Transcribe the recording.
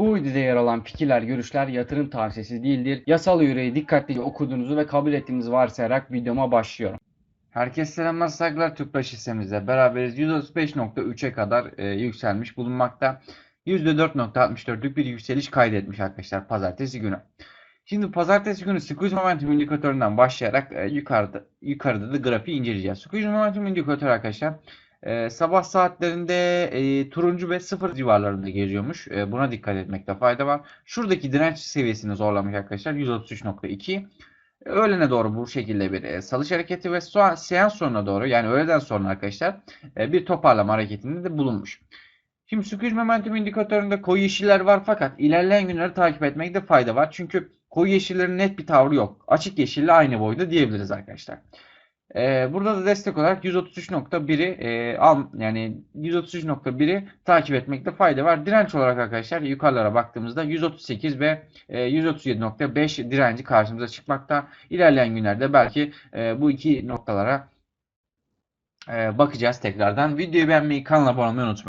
Bu videoda yer alan fikirler, görüşler yatırım tavsiyesi değildir. Yasal yüreği dikkatlice okuduğunuzu ve kabul ettiğinizi varsayarak videoma başlıyorum. Herkese selamlar saygılar Tüpraş hissemizle beraberiz. 135.3'e kadar e, yükselmiş bulunmakta. %4.64'lük bir yükseliş kaydetmiş arkadaşlar pazartesi günü. Şimdi pazartesi günü squeeze momentum indikatöründen başlayarak e, yukarıda yukarıda da grafiği inceleyeceğiz. Squeeze momentum indikatörü arkadaşlar e, sabah saatlerinde e, turuncu ve sıfır civarlarında geziyormuş. E, buna dikkat etmekte fayda var. Şuradaki direnç seviyesini zorlamış arkadaşlar 133.2. Öğlene doğru bu şekilde bir e, salış hareketi ve so seans sonuna doğru yani öğleden sonra arkadaşlar e, bir toparlama hareketinde de bulunmuş. Şimdi squeeze momentum indikatöründe koyu yeşiller var fakat ilerleyen günleri takip etmekte fayda var. Çünkü koyu yeşillerin net bir tavrı yok. Açık yeşille aynı boyda diyebiliriz arkadaşlar. Ee, burada da destek olarak 133.1'i e, al yani 133.1'i takip etmekte fayda var. Direnç olarak arkadaşlar yukarılara baktığımızda 138 ve e, 137.5 direnci karşımıza çıkmakta. İlerleyen günlerde belki e, bu iki noktalara e, bakacağız tekrardan. Videoyu beğenmeyi, kanala abone olmayı unutmayın.